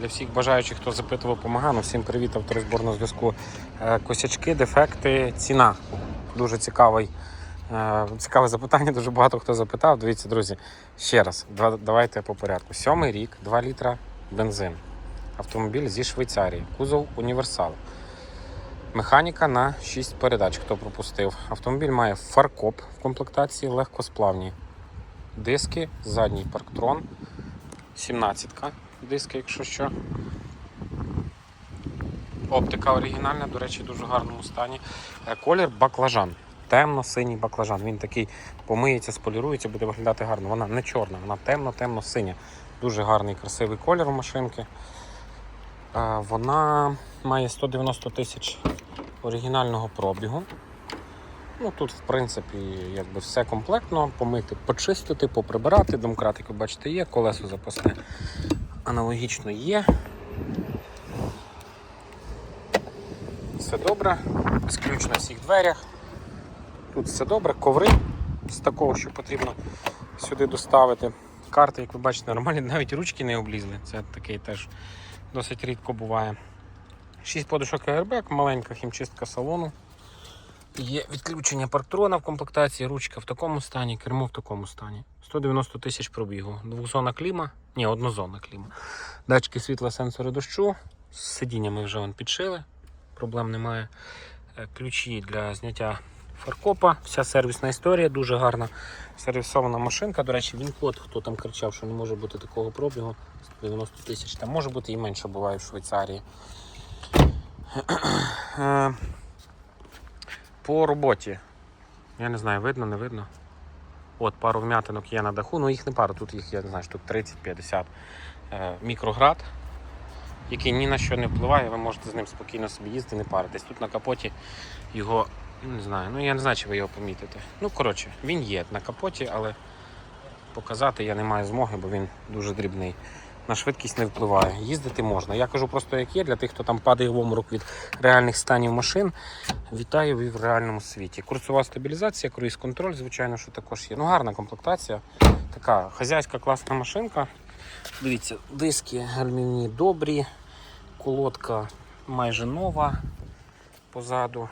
Для всіх бажаючих, хто запитував по Магану, всім привіт, авторозборного зв'язку. Е, Косячки, дефекти, ціна. Дуже цікавий. е, Цікаве запитання, дуже багато хто запитав. Дивіться, друзі, ще раз, давайте по порядку. Сьомий рік, 2 літра бензин. Автомобіль зі Швейцарії, кузов універсал. Механіка на 6 передач, хто пропустив. Автомобіль має фаркоп в комплектації, легкосплавні диски, задній парктрон, 17-ка диски, якщо що. Оптика оригінальна, до речі, в дуже гарному стані. Е, Колір баклажан. Темно-синій баклажан. Він такий помиється, сполірується, буде виглядати гарно. Вона не чорна, вона темно-темно-синя. Дуже гарний, красивий колір у машинки. Е, Вона має 190 тисяч оригінального пробігу. Ну тут, в принципі, якби все комплектно, помити, почистити, поприбирати. Домкрат, як ви бачите, є, колесо запасне аналогічно є. Все добре. Ключ на всіх дверях. Тут все добре, коври з такого, що потрібно сюди доставити. Карти, як ви бачите, нормальні, навіть ручки не облізли. Це такий теж досить рідко буває. 6 подушок airbag, маленька хімчистка салону. Є відключення парктрона в комплектації, ручка в такому стані, кермо в такому стані. 190 тисяч пробігу. Двохзонна кліма, ні, однозонна кліма. Датчики світла, сенсори дощу. З сидіннями вже вон підшили, проблем немає. Е, Ключі для зняття фаркопа. Вся сервісна історія, дуже гарна сервісована машинка. До речі, він код, хто там кричав, що не може бути такого пробігу. 190 тисяч. Там може бути і менше буває в Швейцарії. Е, По роботі. Я не знаю, видно, не видно. От пару вм'ятинок є на даху, ну їх не пару, тут їх, я не знаю, штук 30-50. Е, мікроград, який ні на що не впливає, ви можете з ним спокійно собі їздити, не паритись. Тут на капоті його, ну, не знаю, ну я не знаю, чи ви його помітите. Ну, коротше, він є на капоті, але показати я не маю змоги, бо він дуже дрібний. На швидкість не впливає. Їздити можна. Я кажу просто як є для тих, хто там падає в оморок від реальних станів машин. Вітаю ви в реальному світі. Курсова стабілізація, круїз контроль, звичайно, що також є. Ну, гарна комплектація. Така хазяйська класна машинка. Дивіться, диски гальмівні добрі, колодка майже нова позаду.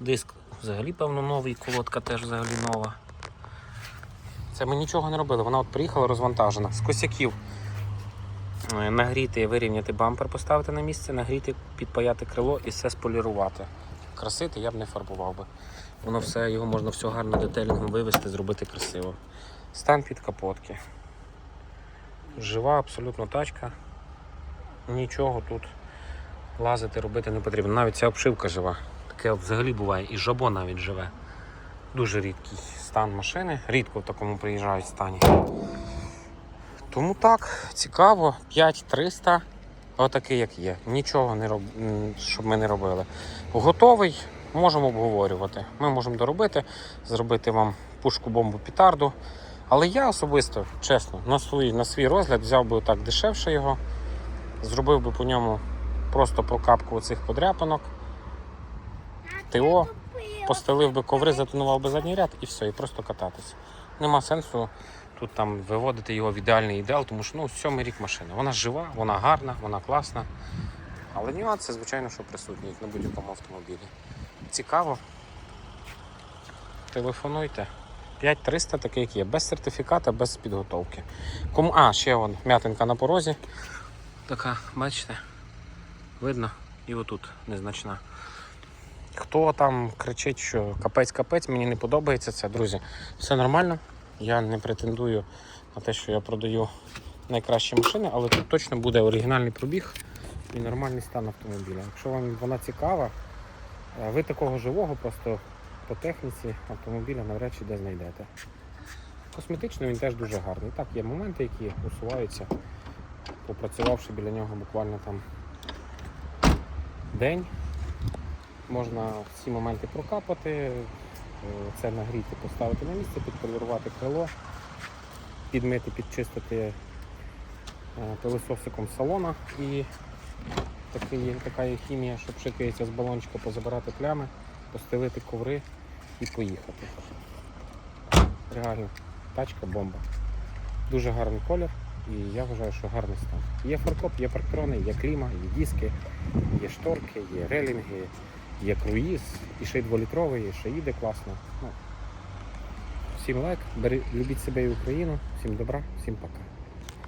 Диск взагалі, певно, новий, колодка теж взагалі нова. Це ми нічого не робили. Вона от приїхала розвантажена. З косяків нагріти, вирівняти бампер, поставити на місце, нагріти, підпаяти крило і все сполірувати. Красити я б не фарбував би. Воно все, його можна все гарно детелінгом вивести, зробити красиво. Стан під капотки. Жива абсолютно тачка. Нічого тут лазити, робити не потрібно. Навіть ця обшивка жива. Таке взагалі буває. І жабо навіть живе. Дуже рідкий стан машини. Рідко в такому приїжджають стані. Тому так, цікаво, 5300, отакий як є. Нічого не роб... щоб ми не робили. Готовий, можемо обговорювати. Ми можемо доробити, зробити вам пушку бомбу пітарду. Але я особисто, чесно, на свій, на свій розгляд взяв би так дешевше його, зробив би по ньому просто прокапку оцих подряпинок, ТО, постелив би коври, затонував би задній ряд і все, і просто кататися. Нема сенсу тут там виводити його в ідеальний ідеал, тому що ну, сьомий рік машина. Вона жива, вона гарна, вона класна. Але нюанси, звичайно, що присутні, як на будь-якому автомобілі. Цікаво. Телефонуйте. 5300 такий, як є, без сертифіката, без підготовки. Кому... А, ще вон м'ятинка на порозі. Така, бачите? Видно? І отут незначна. Хто там кричить, що капець-капець, мені не подобається це, друзі. Все нормально. Я не претендую на те, що я продаю найкращі машини, але тут точно буде оригінальний пробіг і нормальний стан автомобіля. Якщо вам вона цікава, е, ви такого живого просто по техніці автомобіля навряд чи де знайдете. Косметично він теж дуже гарний. Так, є моменти, які усуваються, попрацювавши біля нього буквально там день. Можна ці моменти прокапати, це нагріти, поставити на місце, підполірувати крило, підмити, підчистити е, пилососиком салона і такий, така є хімія, що пшикається з балончика, позабирати плями, постелити коври і поїхати. Реально, тачка бомба. Дуже гарний колір. І я вважаю, що гарний стан. Є фаркоп, є парктрони, є кліма, є диски, є шторки, є релінги, є круїз, і ще й дволітровий, і ще їде класно. Ну, всім лайк, бери, любіть себе і Україну, всім добра, всім пока.